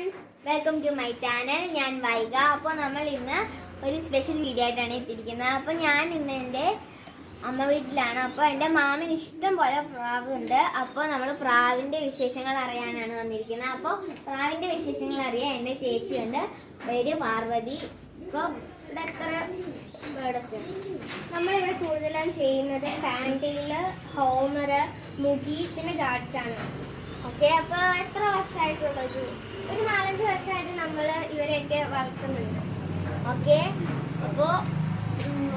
Friends welcome to my channel ഞാൻ വൈഗ. അപ്പോൾ നമ്മൾ ഇന്ന് ഒരു സ്പെഷ്യൽ വീഡിയോ ആയിട്ടാണ് എത്തിയിരിക്കുന്നത്. അപ്പോൾ ഞാൻ ഇന്ന് എന്റെ അമ്മ വീട്ടിലാണ്. അപ്പോൾ എന്റെ മാമന് ഇഷ്ടം പോലെ പ്രാവ് ഉണ്ട്. അപ്പോൾ നമ്മൾ പ്രാവിന്റെ വിശേഷങ്ങൾ അറിയാനാണ് വന്നിരിക്കുന്നത്. അപ്പോൾ പ്രാവിന്റെ വിശേഷങ്ങൾ അറിയാൻ എന്റെ ചേച്ചിയുണ്ട്. പേര് പാർവതി. ഇപ്പോൾ ഇവിടെ എത്ര നമ്മളിവിടെ കൂടുതലും ചെയ്യുന്നത് പാന്റിൽ ഹോമർ മുഖി പിന്നെ ഗാഡ്സാണ് ഓക്കെ അപ്പോൾ എത്ര വർഷമായിട്ടുള്ളത് വർഷമായിട്ട് നമ്മൾ ഇവരെയൊക്കെ വളർത്തുന്നുണ്ട്. ഓക്കെ അപ്പോൾ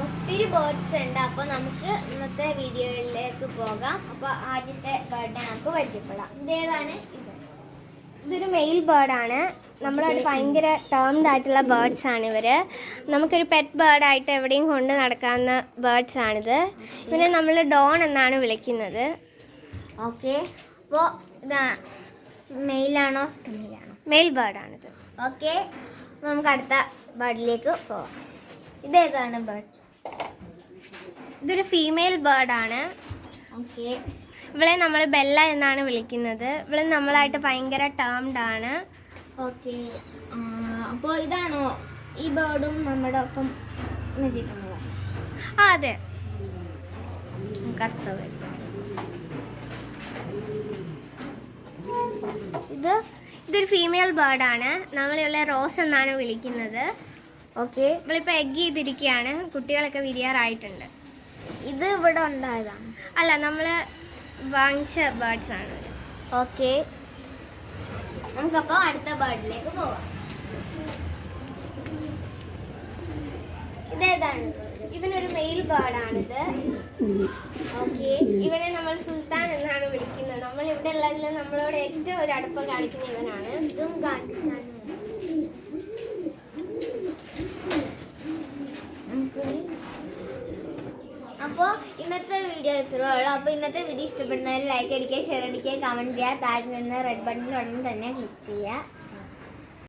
ഒത്തിരി ബേർഡ്സ് ഉണ്ട്. അപ്പോൾ നമുക്ക് ഇന്നത്തെ വീഡിയോയിലേക്ക് പോകാം. അപ്പോൾ ആദ്യത്തെ ബേർഡിനെ നമുക്ക് പരിചയപ്പെടാം. ഇതേതാണ് ഇത്. ഇതൊരു മെയിൽ ബേർഡാണ് നമ്മളവിടെ ഭയങ്കര ടേംഡ് ആയിട്ടുള്ള ബേർഡ്സ് ആണ് ഇവർ നമുക്കൊരു പെറ്റ് ബേർഡായിട്ട് എവിടെയും കൊണ്ട് നടക്കാവുന്ന ബേർഡ്സ് ആണിത്. പിന്നെ നമ്മൾ ഡോൺ എന്നാണ് വിളിക്കുന്നത്. ഓക്കെ അപ്പോൾ ഇതാ മെയിലാണോ മെയിൽ ബേർഡാണിത് ഓക്കെ നമുക്ക് അടുത്ത ബേർഡിലേക്ക് പോവാം. ഇതേതാണ് ബേർഡ് ഇതൊരു ഫീമെയിൽ ബേർഡാണ് ഓക്കെ. ഇവളെ നമ്മൾ ബെല്ല എന്നാണ് വിളിക്കുന്നത്. ഇവളെ നമ്മളായിട്ട് ഭയങ്കര ടേംഡ് ആണ്. ഓക്കെ. അപ്പോൾ ഇതാണോ ഈ ബേർഡും നമ്മുടെ ഒപ്പം വെച്ചിട്ടുള്ളത് ആ അതെ. bird. ഇത് ഇതൊരു ഫീമെയിൽ ബേർഡാണ് നമ്മളിവിടെ റോസ് എന്നാണ് വിളിക്കുന്നത്. ഓക്കെ നമ്മളിപ്പോൾ എഗ് ചെയ്തിരിക്കുകയാണ് കുട്ടികളൊക്കെ വിരിയാറായിട്ടുണ്ട്. ഇത് ഇവിടെ ഉണ്ടായതാണ്. അല്ല നമ്മൾ വാങ്ങിച്ച ബേർഡ്സ് ആണ് ഓക്കെ നമുക്കപ്പോൾ അടുത്ത ബേർഡിലേക്ക് പോവാം. ഇതേതാണ്. ഇവനൊരു മെയിൽ ബേർഡാണിത് ഓക്കെ ഇവനെ നമ്മൾ ഉള്ളതിൽ നമ്മളോട് ഏറ്റവും ഒരു അടുപ്പം കാണിക്കുന്ന ഇവനാണ് ഇതും കാണിക്കാൻ അപ്പോൾ ഇന്നത്തെ വീഡിയോ ഇത്രേ ഉള്ളൂ. അപ്പോൾ ഇന്നത്തെ വീഡിയോ ഇഷ്ടപ്പെടുന്നവർ ലൈക്ക് അടിക്കുക ഷെയർ അടിക്കുക കമന്റ് ചെയ്യുക താഴെ നിന്ന് റെഡ് ബട്ടൺ ഉടനെ തന്നെ ക്ലിക്ക് ചെയ്യുക.